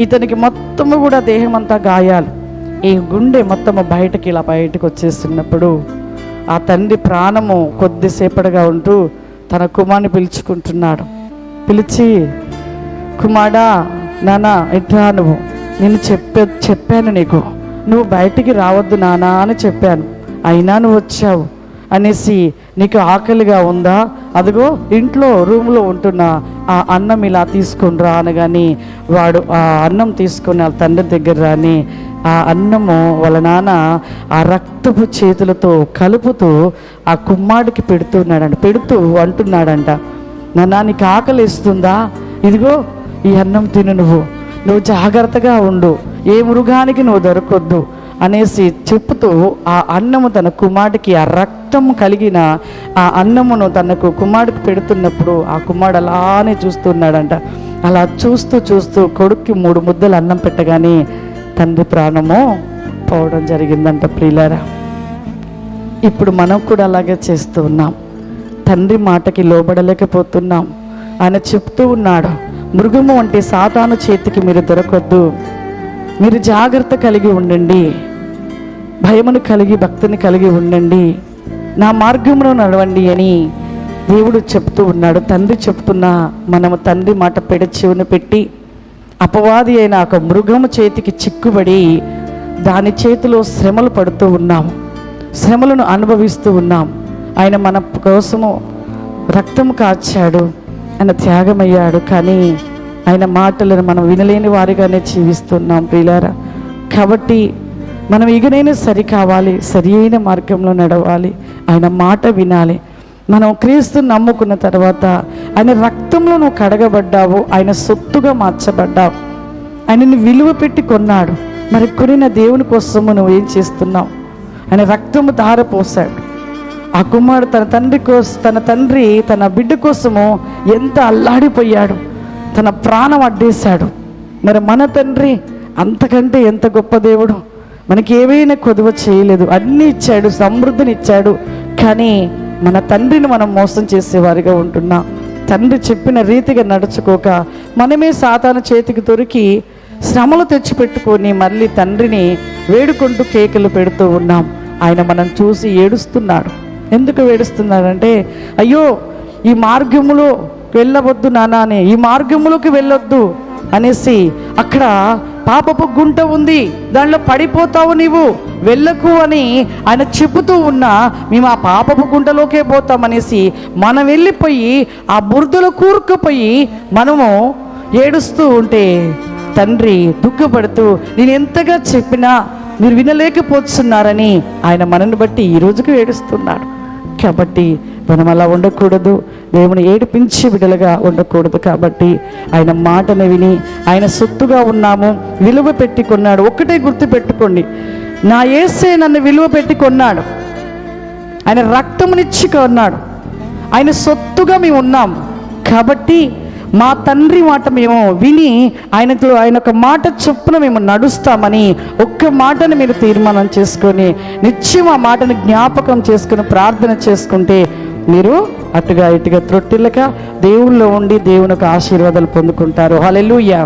ఇతనికి మొత్తము కూడా దేహం అంతా గాయాలు. ఈ గుండె మొత్తము బయటకి ఇలా బయటకు వచ్చేస్తున్నప్పుడు ఆ తండ్రి ప్రాణము కొద్దిసేపటిగా ఉంటూ తన కుమార్ని పిలుచుకుంటున్నాడు. పిలిచి కుమారా నానా ఎట్లా నువ్వు. నేను చెప్పే చెప్పాను నీకు. నువ్వు బయటికి రావద్దు నానా అని చెప్పాను. అయినా నువ్వు వచ్చావు. అనేసి నీకు ఆకలిగా ఉందా? అదిగో ఇంట్లో రూమ్లో ఉంటున్న ఆ అన్నం ఇలా తీసుకుని రా అనగాని వాడు ఆ అన్నం తీసుకుని వాళ్ళ తండ్రి దగ్గర రాని ఆ అన్నము వాళ్ళ నాన్న ఆ రక్తపు చేతులతో కలుపుతూ ఆ కుమ్మాడికి పెడుతున్నాడంట పెడుతూ అంటున్నాడంట. నాన్న నీకు ఆకలిస్తుందా ఇదిగో ఈ అన్నం తిను నువ్వు. నువ్వు జాగ్రత్తగా ఉండు. ఏ మృగానికి నువ్వు దొరకొద్దు. అనేసి చెప్తూ ఆ అన్నము తన కుమారుడికి ఆ రక్తం కలిగిన ఆ అన్నమును తనకు కుమారుడికి పెడుతున్నప్పుడు ఆ కుమారుడు అలానే చూస్తున్నాడంట. అలా చూస్తూ చూస్తూ కొడుక్కి మూడు ముద్దలు అన్నం పెట్టగానే తండ్రి ప్రాణము పోవడం జరిగిందంట ప్రియులారా. ఇప్పుడు మనం కూడా అలాగే చేస్తూ ఉన్నాం. తండ్రి మాటకి లోబడలేకపోతున్నాం. ఆయన చెప్తూ ఉన్నాడు మృగము వంటి సాతాను చేతికి మీరు దొరకొద్దు. మీరు జాగ్రత్త కలిగి ఉండండి. భయమును కలిగి భక్తిని కలిగి ఉండండి. నా మార్గంలో నడవండి అని దేవుడు చెప్తూ ఉన్నాడు. తండ్రి చెప్తున్న మనము తండ్రి మాట పెడ పెట్టి అపవాది అయిన ఒక మృగము చేతికి చిక్కుబడి దాని చేతిలో శ్రమలు పడుతూ ఉన్నాం. శ్రమలను అనుభవిస్తూ ఉన్నాం. ఆయన మన కోసము రక్తము కాచాడు ఆయన త్యాగమయ్యాడు. కానీ ఆయన మాటలను మనం వినలేని వారిగానే జీవిస్తున్నాం ప్రియులారా. కాబట్టి మనం ఇకనైనా సరి కావాలి సరి అయిన మార్గంలో నడవాలి ఆయన మాట వినాలి. మనం క్రీస్తు నమ్ముకున్న తర్వాత ఆయన రక్తంలో నువ్వు కడగబడ్డావు ఆయన సొత్తుగా మార్చబడ్డావు. ఆయనని విలువ పెట్టి కొన్నాడు. మరి కొనిన దేవుని కోసము నువ్వు ఏం చేస్తున్నావు? ఆయన రక్తము ధారపోసాడు ఆ కుమారుడు తన తండ్రి కోసం తన తండ్రి తన బిడ్డ కోసము ఎంత అల్లాడిపోయాడు. తన ప్రాణం అడ్డేశాడు. మరి మన తండ్రి అంతకంటే ఎంత గొప్ప దేవుడు? మనకి ఏవైనా కొదువ చేయలేదు. అన్నీ ఇచ్చాడు సమృద్ధిని ఇచ్చాడు కానీ మన తండ్రిని మనం మోసం చేసేవారిగా ఉంటున్నాం. తండ్రి చెప్పిన రీతిగా నడుచుకోక మనమే సాతాను చేతికి దొరికి శ్రమలు తెచ్చిపెట్టుకొని మళ్ళీ తండ్రిని వేడుకుంటూ కేకలు పెడుతూ ఉన్నాం. ఆయన మనం చూసి ఏడుస్తున్నాడు. ఎందుకు ఏడుస్తున్నాడంటే అయ్యో ఈ మార్గములో వెళ్ళవద్దు నానా అని ఈ మార్గములోకి వెళ్ళొద్దు అనేసి అక్కడ పాపపు గుంట ఉంది. దానిలో పడిపోతావు నీవు. వెళ్ళకు అని ఆయన చెబుతూ ఉన్నా మేము ఆ పాపపు గుంటలోకే పోతామనేసి మనం వెళ్ళిపోయి ఆ బురదలో కూరుకుపోయి మనము ఏడుస్తూ ఉంటే తండ్రి దుఃఖపడుతూ నేను ఎంతగా చెప్పినా మీరు వినలేకపోతున్నారని ఆయన మనని బట్టి ఈ రోజుకి ఏడుస్తున్నాడు. కాబట్టి మనం అలా ఉండకూడదు. దేవుని ఏడిపించి విడలుగా ఉండకూడదు కాబట్టి ఆయన మాటను విని ఆయన సొత్తుగా ఉన్నాము. విలువ పెట్టి కొన్నాడు. ఒక్కటే గుర్తు పెట్టుకోండి. నా ఏసే నన్ను విలువ పెట్టి కొన్నాడు. ఆయన రక్తమునిచ్చి కొన్నాడు. ఆయన సొత్తుగా మేము ఉన్నాం. కాబట్టి మా తండ్రి మాట మేము విని ఆయనతో ఆయన ఒక మాట చొప్పున మేము నడుస్తామని ఒక్క మాటను మీరు తీర్మానం చేసుకొని నిత్యం ఆ మాటను జ్ఞాపకం చేసుకుని ప్రార్థన చేసుకుంటే మీరు అటుగా ఇటుగా త్రొట్టిల్లక దేవుల్లో ఉండి దేవునికి ఆశీర్వాదాలు పొందుకుంటారు. హల్లెలూయా.